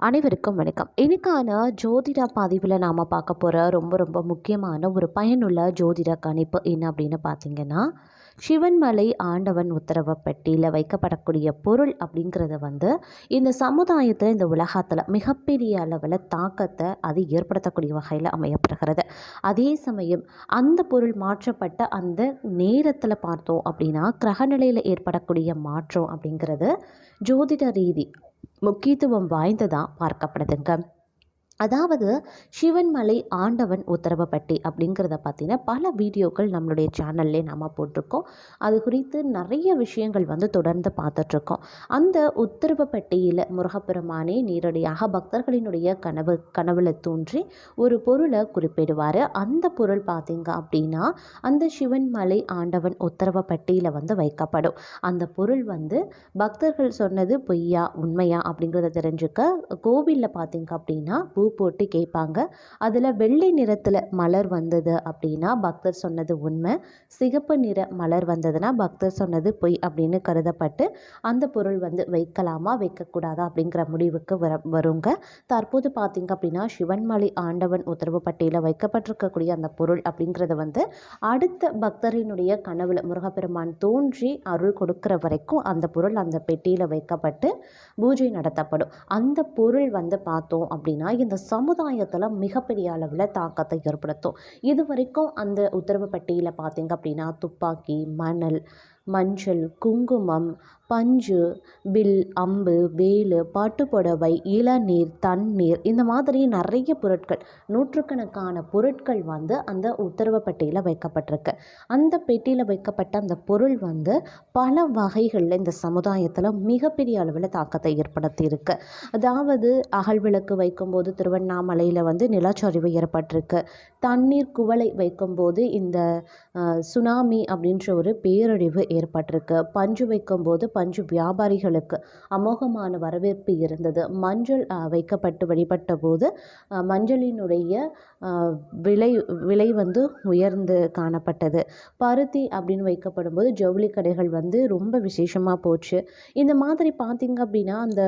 அனைவருக்கும் வணக்கம். இன்னைக்கான ஜோதிட பதிவில் நாம் பார்க்க போகிற ரொம்ப ரொம்ப முக்கியமான ஒரு பயனுள்ள ஜோதிட கணிப்பு என்ன அப்படின்னு பார்த்தீங்கன்னா சிவன்மலை ஆண்டவன் உத்தரவு பெட்டியில் வைக்கப்படக்கூடிய பொருள் அப்படிங்கிறத வந்து இந்த சமுதாயத்தில் இந்த உலகத்தில் மிகப்பெரிய அளவில் தாக்கத்தை அது ஏற்படுத்தக்கூடிய வகையில் அமையப்படுகிறது. அதே சமயம் அந்த பொருள் மாற்றப்பட்ட அந்த நேரத்தில் பார்த்தோம் அப்படின்னா கிரகநிலையில் ஏற்படக்கூடிய மாற்றம் அப்படிங்கிறது ஜோதிட ரீதி முக்கியத்துவம் வாய்ந்ததாக பார்க்கப்படுதுங்க. அதாவது சிவன்மலை ஆண்டவன் உத்தரவப்பட்டி அப்படிங்கிறத பார்த்தீங்கன்னா பல வீடியோக்கள் நம்மளுடைய சேனல்லே நம்ம போட்டிருக்கோம். அது குறித்து நிறைய விஷயங்கள் வந்து தொடர்ந்து பார்த்துட்ருக்கோம் அந்த உத்தரவப்பட்டியில் முருகப்பெருமானே நேரடியாக பக்தர்களினுடைய கனவு கனவில் தோன்றி ஒரு பொருளை குறிப்பிடுவார். அந்த பொருள் பார்த்தீங்க அப்படின்னா அந்த சிவன்மலை ஆண்டவன் உத்தரவப்பட்டியில் வந்து வைக்கப்படும். அந்த பொருள் வந்து பக்தர்கள் சொன்னது பொய்யா உண்மையா அப்படிங்கிறத தெரிஞ்சுக்க கோவிலில் பார்த்தீங்க அப்படின்னா பூ போட்டு கேட்பாங்க. அதில் வெள்ளை நிறத்தில் மலர் வந்தது அப்படின்னா பக்தர் சொன்னது உண்மை. சிகப்பு நிற மலர் வந்ததுன்னா பக்தர் சொன்னது பொய் அப்படின்னு கருதப்பட்டு அந்த பொருள் வந்து வைக்கலாமா வைக்கக்கூடாதா அப்படிங்கிற முடிவுக்கு வர வருங்க. தற்போது பார்த்திங்க அப்படின்னா சிவன்மலை ஆண்டவன் உத்தரவு பட்டியலில் வைக்கப்பட்டிருக்கக்கூடிய அந்த பொருள் அப்படிங்கிறத வந்து அடுத்த பக்தரினுடைய கனவுல முருகப்பெருமான் தோன்றி அருள் கொடுக்கிற வரைக்கும் அந்த பொருள் அந்த பெட்டியில் வைக்கப்பட்டு பூஜை நடத்தப்படும். அந்த பொருள் வந்து பார்த்தோம் அப்படின்னா இந்த சமுதாயத்தில் மிகப்பெரிய அளவில் தாக்கத்தை ஏற்படுத்தும். இது வரைக்கும் அந்த உத்தரவு பட்டியலில் பார்த்தீங்க அப்படின்னா துப்பாக்கி மணல் மஞ்சள் குங்குமம் பஞ்சு வில் அம்பு வேலு பட்டுப்புடவை இளநீர் தண்ணீர் இந்த மாதிரி நிறைய பொருட்கள் நூற்றுக்கணக்கான பொருட்கள் வந்து அந்த உத்தரவு பெட்டியில் வைக்கப்பட்டிருக்கு. அந்த பெட்டியில் வைக்கப்பட்ட அந்த பொருள் வந்து பல வகைகளில் இந்த சமுதாயத்தில் மிகப்பெரிய அளவில் தாக்கத்தை ஏற்படுத்தியிருக்கு. அதாவது அகல் விளக்கு வைக்கும்போது திருவண்ணாமலையில் வந்து நிலச்சரிவு ஏற்பட்டிருக்கு. தண்ணீர் குவளை வைக்கும்போது இந்த சுனாமி அப்படின்ற ஒரு பேரழிவு ஏற்பட்டிருக்கு. பஞ்சு வைக்கும்போது பஞ்சு வியாபாரிகளுக்கு அமோகமான வரவேற்பு இருந்தது. மஞ்சள் வைக்கப்பட்டு வழிபட்ட போது மஞ்சளினுடைய விலை விலை வந்து உயர்ந்து காணப்பட்டது. பருத்தி அப்படின்னு வைக்கப்படும் போது ஜவுளி கடைகள் வந்து ரொம்ப விசேஷமாக போச்சு. இந்த மாதிரி பார்த்திங்க அப்படின்னா அந்த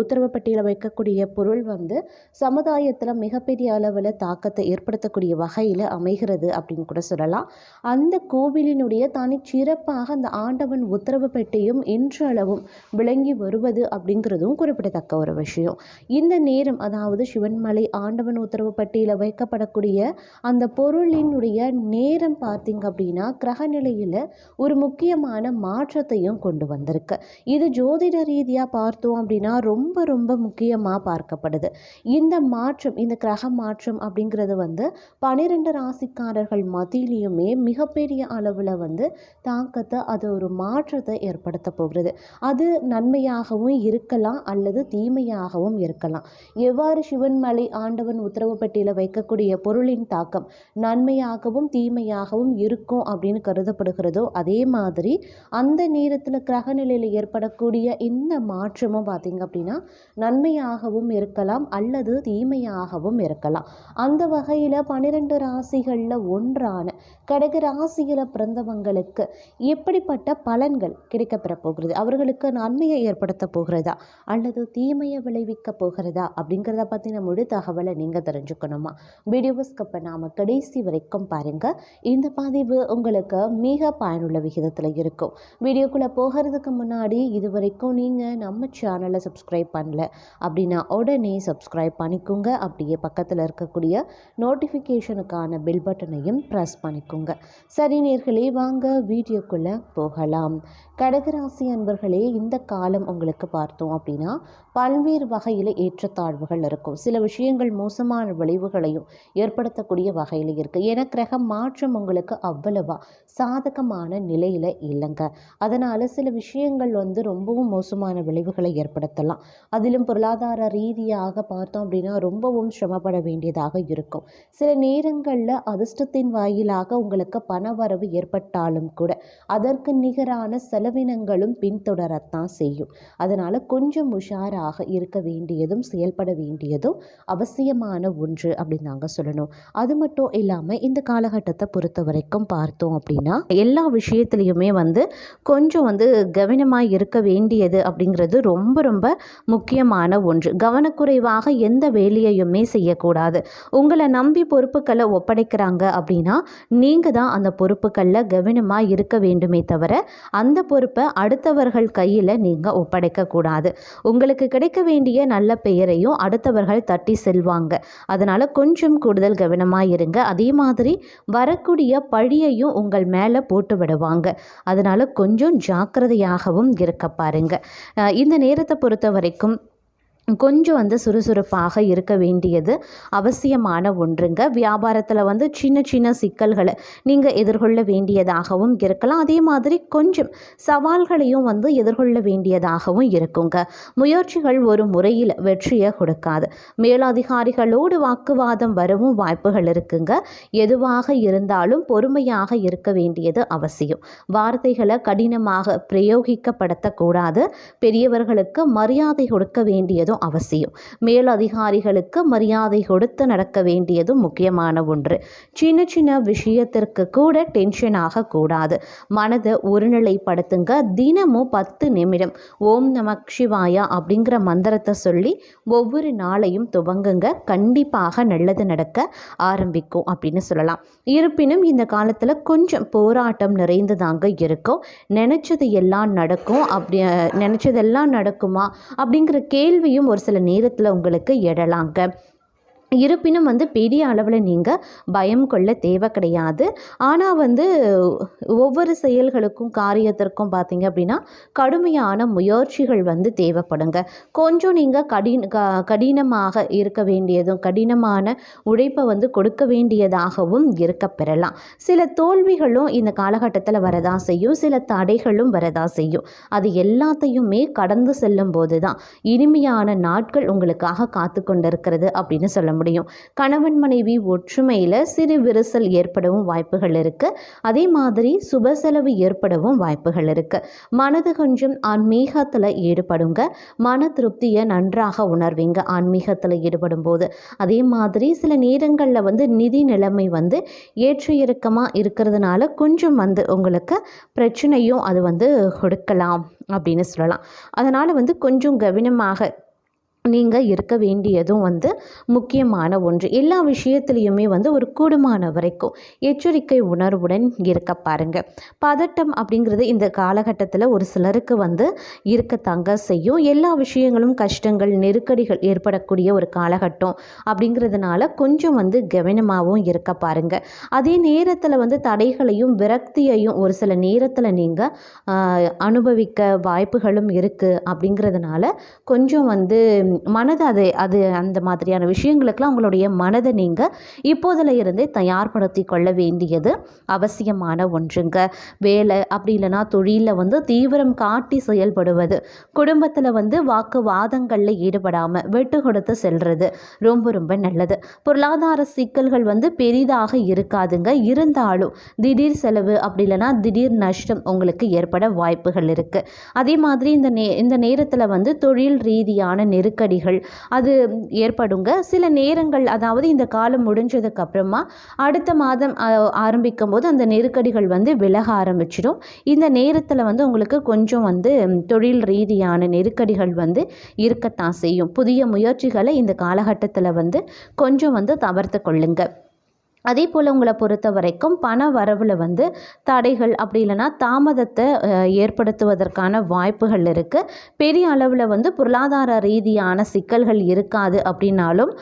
உத்தரவு பட்டியலில் வைக்கக்கூடிய பொருள் வந்து சமுதாயத்தில் மிகப்பெரிய அளவில் தாக்கத்தை ஏற்படுத்தக்கூடிய வகையில் அமைகிறது அப்படின்னு கூட சொல்லலாம். அந்த கோவிலினுடைய தனிச்சிறப்பாக அந்த ஆண்டவன் உத்தரவு பெட்டியும் இன்றளவும் விளங்கி வருவது அப்படிங்கிறதும் குறிப்பிடத்தக்க ஒரு விஷயம். இந்த நேரம் அதாவது சிவன்மலை ஆண்டவன் உத்தரவு பட்டியில் வைக்கப்படக்கூடிய அந்த பொருளினுடைய நேரம் பார்த்தீங்க அப்படின்னா கிரகநிலையில் ஒரு முக்கியமான மாற்றத்தையும் கொண்டு வந்திருக்கு. இது ஜோதிட ரீதியாக பார்த்தோம் அப்படின்னா ரொம்ப ரொம்ப முக்கியமாக பார்க்கப்படுது. இந்த மாற்றம் இந்த கிரக மாற்றம் அப்படிங்கிறது வந்து பன்னிரெண்டு ராசிக்காரர்கள் மத்தியிலையுமே மிகப்பெரிய அளவில் வந்து தாக்கத்தை அது ஒரு மாற்றத்தை ஏற்படுத்த போகிறது. அது நன்மையாகவும் இருக்கலாம் அல்லது தீமையாகவும் இருக்கலாம். எவ்வாறு சிவன்மலை ஆண்டவன் உத்தரவு பெட்டியில் வைக்கக்கூடிய பொருளின் தாக்கம் நன்மையாகவும் தீமையாகவும் இருக்கும் அப்படின்னு கருதப்படுகிறதோ அதே மாதிரி அந்த நேரத்தில் கிரகநிலையில் ஏற்படக்கூடிய இந்த மாற்றமும் பார்த்திங்க அப்படின்னா நன்மையாகவும் இருக்கலாம் அல்லது தீமையாகவும் இருக்கலாம். அந்த வகையில் பன்னிரண்டு ராசிகளில் ஒன்றான கடக ராசியில் பிறந்தவங்களுக்கு எப்படிப்பட்ட பலன்கள் கிடைக்கப்பெற போகிறது? அவர்களுக்கு நன்மையை ஏற்படுத்த போகிறதா? அல்லது தீமையை விளைவிக்க போகிறதா? அப்படிங்கிறத பற்றின முழு தகவலை நீங்கள் தெரிஞ்சுக்கணுமா? வீடியோஸ்கப்பை நாம் கடைசி வரைக்கும் பாருங்கள் இந்த பதிவு உங்களுக்கு மிக பயனுள்ள விகிதத்தில் இருக்கும். வீடியோக்குள்ளே போகிறதுக்கு முன்னாடி இது வரைக்கும் நீங்கள் நம்ம சேனலை சப்ஸ்கிரைப் பண்ணல அப்படின்னா உடனே சப்ஸ்கிரைப் பண்ணிக்கோங்க. அப்படியே பக்கத்தில் இருக்கக்கூடிய நோட்டிஃபிகேஷனுக்கான பெல் பட்டனையும் ப்ரெஸ் பண்ணிக்கோங்க. சரி நேர்களே வாங்க வீடியோக்குள்ளே போகலாம். கடகராசி அன்பர்களே இந்த காலம் உங்களுக்கு பார்த்தோம் அப்படின்னா பல்வேறு வகையில் ஏற்றத்தாழ்வுகள் இருக்கும். சில விஷயங்கள் மோசமான விளைவுகளையும் ஏற்படுத்தக்கூடிய வகையில் இருக்குது ஏன்னா கிரக மாற்றம் உங்களுக்கு அவ்வளவா சாதகமான நிலையில் இல்லைங்க. அதனால் சில விஷயங்கள் வந்து ரொம்பவும் மோசமான விளைவுகளை ஏற்படுத்தலாம். அதிலும் பொருளாதார ரீதியாக பார்த்தோம் அப்படின்னா ரொம்பவும் சிரமப்பட வேண்டியதாக இருக்கும். சில நேரங்களில் அதிர்ஷ்டத்தின் வாயிலாக உங்களுக்கு பணவரவு ஏற்பட்டாலும் கூட அதற்கு நிகரான செலவினங்களும் பின்தொடரத்தான் செய்யும். அதனால் கொஞ்சம் உஷாராக இருக்க வேண்டியதும் செயல்பட வேண்டியதும் அவசியமான ஒன்று அப்படின்னு நாங்கள் சொல்லணும். அது மட்டும் இல்லாமல் இந்த காலகட்டத்தை பொறுத்த வரைக்கும் பார்த்தோம் அப்படின்னா எல்லா விஷயத்துலையுமே வந்து கொஞ்சம் வந்து கவனமாக இருக்க வேண்டியது அப்படிங்கிறது ரொம்ப ரொம்ப முக்கியமான ஒன்று. கவனக்குறைவாக எந்த வேலையையுமே செய்யக்கூடாது. உங்களை நம்பி பொறுப்பு பொறுப்புகளை ஒப்படைக்கிறாங்க அப்படின்னா நீங்கள் தான் அந்த பொறுப்புகளில் கவனமாக இருக்க வேண்டுமே தவிர அந்த பொறுப்பை அடுத்தவர்கள் கையில் நீங்கள் ஒப்படைக்கக்கூடாது உங்களுக்கு கிடைக்க வேண்டிய நல்ல பெயரையும் அடுத்தவர்கள் தட்டி செல்வாங்க. அதனால் கொஞ்சம் கூடுதல் கவனமாக இருங்க. அதே மாதிரி வரக்கூடிய பழியையும் உங்கள் மேலே போட்டு விடுவாங்க. அதனால் கொஞ்சம் ஜாக்கிரதையாகவும் இருக்க பாருங்கள் இந்த நேரத்தை பொறுத்த வரைக்கும் கொஞ்சம் வந்து சுறுசுறுப்பாக இருக்க வேண்டியது அவசியமான ஒன்றுங்க. வியாபாரத்தில் வந்து சின்ன சின்ன சிக்கல்களை நீங்கள் எதிர்கொள்ள வேண்டியதாகவும் இருக்கலாம். அதே மாதிரி கொஞ்சம் சவால்களையும் வந்து எதிர்கொள்ள வேண்டியதாகவும் இருக்குங்க. முயற்சிகள் ஒரு முறையில் வெற்றியை கொடுக்காது. மேலதிகாரிகளோடு வாக்குவாதம் வரவும் வாய்ப்புகள் இருக்குங்க. எதுவாக இருந்தாலும் பொறுமையாக இருக்க வேண்டியது அவசியம். வார்த்தைகளை கடினமாக பிரயோகிக்கப்படுத்தக்கூடாது. பெரியவர்களுக்கு மரியாதை கொடுக்க வேண்டியதும் அவசியம். மேலதிகாரிகளுக்கு மரியாதை கொடுத்து நடக்க வேண்டியதும் முக்கியமான ஒன்று. சின்ன சின்ன விஷயத்திற்கு கூட டென்ஷன் ஆகக்கூடாது மனதை ஒருநிலைப்படுத்துங்க. தினமும் பத்து நிமிடம். ஓம் நமக் சிவாயா அப்படிங்கிற மந்திரத்தை சொல்லி ஒவ்வொரு நாளையும் துவங்குங்க. கண்டிப்பாக நல்லது நடக்க ஆரம்பிக்கும் அப்படின்னு சொல்லலாம். இருப்பினும் இந்த காலத்தில் கொஞ்சம் போராட்டம் நிறைந்ததாங்க இருக்கும். நினச்சது எல்லாம் நடக்கும். அப்படி நினச்சதெல்லாம் நடக்குமா அப்படிங்கிற கேள்வியும் ஒரு சில நேரத்தில் உங்களுக்கு எழலாங்க. இருப்பினும் வந்து பெரிய அளவில் நீங்கள் பயம் கொள்ள தேவை கிடையாது. ஆனால் வந்து ஒவ்வொரு செயல்களுக்கும் காரியத்திற்கும் பார்த்தீங்க அப்படின்னா கடுமையான முயற்சிகள் வந்து தேவைப்படுங்க. கொஞ்சம் நீங்கள் கடின க கடினமாக இருக்க வேண்டியதும் கடினமான உழைப்பை வந்து கொடுக்க வேண்டியதாகவும் இருக்க பெறலாம். சில தோல்விகளும் இந்த காலகட்டத்தில் வரதான் செய்யும். சில தடைகளும் வரதான் செய்யும். அது எல்லாத்தையுமே கடந்து செல்லும் போது தான் இனிமையான நாட்கள் உங்களுக்காக காத்து கொண்டிருக்கிறது அப்படின்னு சொல்ல முடியும். கணவன் மனைவி ஒற்றுமையில் சிறு விரிசல் ஏற்படவும் வாய்ப்புகள் இருக்குது அதே மாதிரி சுப செலவு ஏற்படவும் வாய்ப்புகள் இருக்குது மனது கொஞ்சம் ஆன்மீகத்தில் ஈடுபடுங்க. மன திருப்தியை நன்றாக உணர்வீங்க. ஆன்மீகத்தில் ஈடுபடும் போது அதே மாதிரி சில நேரங்களில் வந்து நிதி நிலைமை வந்து ஏற்ற இறக்கமாக இருக்கிறதுனால கொஞ்சம் வந்து உங்களுக்கு பிரச்சனையும் அது வந்து கொடுக்கலாம் அப்படின்னு சொல்லலாம். அதனால் வந்து கொஞ்சம் கவனமாக நீங்கள் இருக்க வேண்டியதும் வந்து முக்கியமான ஒன்று. எல்லா விஷயத்துலேயுமே வந்து ஒரு கூடுமான வரைக்கும் எச்சரிக்கை உணர்வுடன் இருக்க பாருங்க. பதட்டம் அப்படிங்கிறது இந்த காலகட்டத்தில் ஒரு சிலருக்கு வந்து இருக்கத்தாங்க செய்யும். எல்லா விஷயங்களும் கஷ்டங்கள் நெருக்கடிகள் ஏற்படக்கூடிய ஒரு காலகட்டம் அப்படிங்கிறதுனால கொஞ்சம் வந்து கவனமாகவும் இருக்க பாருங்கள் அதே நேரத்தில் வந்து தடைகளையும் விரக்தியையும் ஒரு சில நேரத்தில் நீங்கள் அனுபவிக்க வாய்ப்புகளும் இருக்குது அப்படிங்கிறதுனால கொஞ்சம் வந்து மனதை அது அது அந்த மாதிரியான விஷயங்களுக்கெல்லாம் உங்களுடைய மனதை நீங்கள் இப்போதில் இருந்தே தயார்படுத்தி கொள்ள வேண்டியது அவசியமான ஒன்றுங்க. வேலை அப்படி இல்லைன்னா தொழிலில் வந்து தீவிரம் காட்டி செயல்படுவது குடும்பத்தில் வந்து வாக்குவாதங்களில் ஈடுபடாமல் விட்டு கொடுத்து செல்வது ரொம்ப ரொம்ப நல்லது. பொருளாதார சிக்கல்கள் வந்து பெரிதாக இருக்காதுங்க. இருந்தாலும் திடீர் செலவு அப்படி இல்லைன்னா திடீர் நஷ்டம் உங்களுக்கு ஏற்பட வாய்ப்புகள் இருக்குது அதே மாதிரி இந்த நே இந்த நேரத்தில் வந்து தொழில் ரீதியான நெருக்கடி நெருக்கடிகள் அது ஏற்படுங்க. சில நேரங்கள் அதாவது இந்த காலம் முடிஞ்சதுக்கு அப்புறமா அடுத்த மாதம் ஆரம்பிக்கும் போது அந்த நெருக்கடிகள் வந்து விலக ஆரம்பிச்சிடும். இந்த நேரத்தில் வந்து உங்களுக்கு கொஞ்சம் வந்து தொழில் ரீதியான நெருக்கடிகள் வந்து இருக்கத்தான் செய்யும். புதிய முயற்சிகளை இந்த காலகட்டத்தில் வந்து கொஞ்சம் வந்து தவிர்த்து கொள்ளுங்கள் அதே போல் உங்களை பொறுத்த வரைக்கும் பண வரவில் வந்து தடைகள் அப்படி இல்லைன்னா தாமதத்தை ஏற்படுத்துவதற்கான வாய்ப்புகள் இருக்குது பெரிய அளவில் வந்து பொருளாதார ரீதியான சிக்கல்கள் இருக்காது அப்படின்னாலும்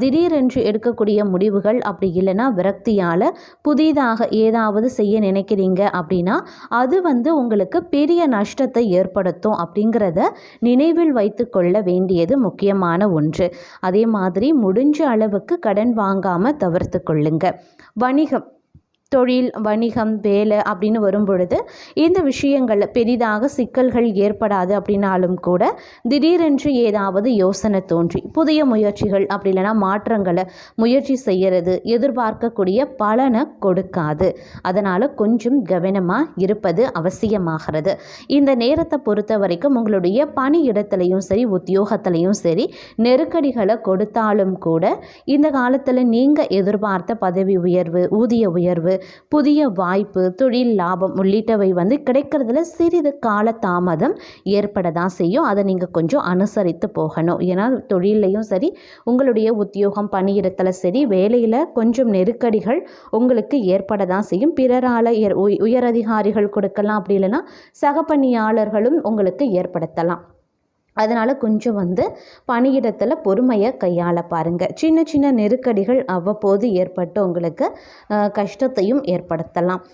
திடீரென்று எடுக்கக்கூடிய முடிவுகள் அப்படி இல்லைன்னா விரக்தியால் புதிதாக ஏதாவது செய்ய நினைக்கிறீங்க அப்படின்னா அது வந்து உங்களுக்கு பெரிய நஷ்டத்தை ஏற்படுத்தும் அப்படிங்கிறத நினைவில் வைத்து கொள்ள வேண்டியது முக்கியமான ஒன்று. அதே மாதிரி முடிஞ்ச அளவுக்கு கடன் வாங்காமல் தவிர்த்து கொள்ளுங்க. வணிகம் தொழில் வணிகம் வேலை அப்படின்னு வரும் பொழுது இந்த விஷயங்களில் பெரிதாக சிக்கல்கள் ஏற்படாது அப்படின்னாலும் கூட திடீரென்று ஏதாவது யோசனை தோன்றி புதிய முயற்சிகள் அப்படி இல்லைன்னா மாற்றங்களை முயற்சி செய்கிறது எதிர்பார்க்கக்கூடிய பலனை கொடுக்காது. அதனால் கொஞ்சம் கவனமாக இருப்பது அவசியமாகிறது. இந்த நேரத்தை பொறுத்த வரைக்கும் உங்களுடைய பணி இடத்துலையும் சரி உத்தியோகத்திலையும் சரி நெருக்கடிகளை கொடுத்தாலும் கூட இந்த காலத்தில் நீங்கள் எதிர்பார்த்த பதவி உயர்வு ஊதிய உயர்வு புதிய வாய்ப்பு தொழில் லாபம் உள்ளிட்டவை வந்து கிடைக்கிறதுல சிறிது கால தாமதம் ஏற்பட தான் செய்யும். அதை நீங்கள் கொஞ்சம் அனுசரித்து போகணும். ஏன்னா தொழிலையும் சரி உங்களுடைய உத்தியோகம் பணியிடத்தில் சரி வேலையில் கொஞ்சம் நெருக்கடிகள் உங்களுக்கு ஏற்பட தான் செய்யும். பிறரால் உயர் உயரதிகாரிகள் கொடுக்கலாம். அப்படி இல்லைன்னா சக பணியாளர்களும் உங்களுக்கு ஏற்படுத்தலாம். அதனால் கொஞ்சம் வந்து பணியிடத்தில் பொறுமையை கையாள பாருங்கள் சின்ன சின்ன நெருக்கடிகள் அவ்வப்போது ஏற்பட்டு உங்களுக்கு கஷ்டத்தையும் ஏற்படுத்தலாம்.